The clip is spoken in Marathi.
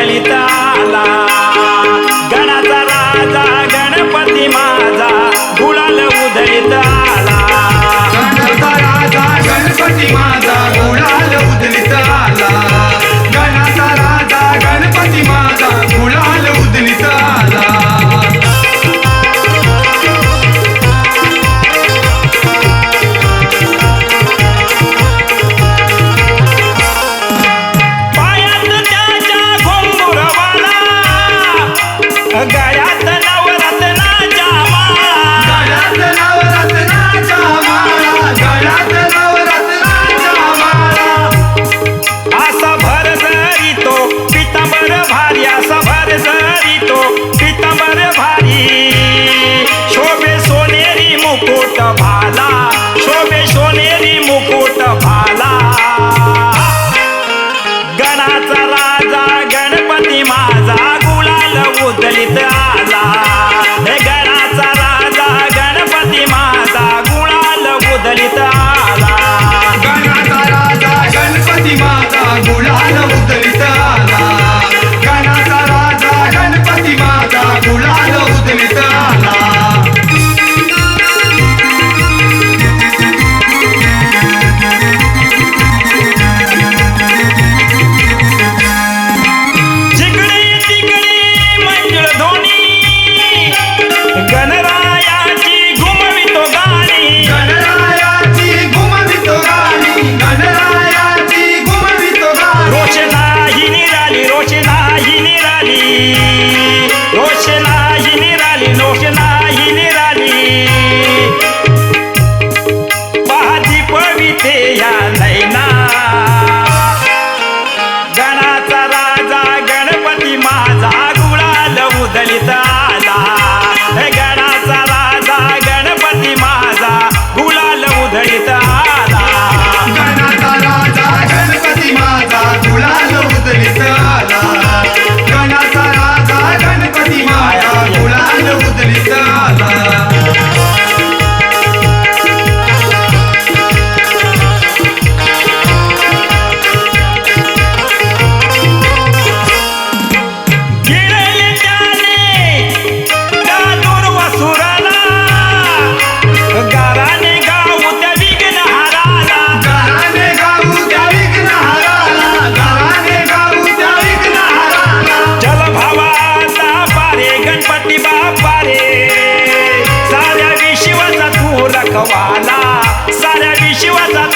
realidade. गळ्यात ना Charlie. तू साऱ्या विश्वाचा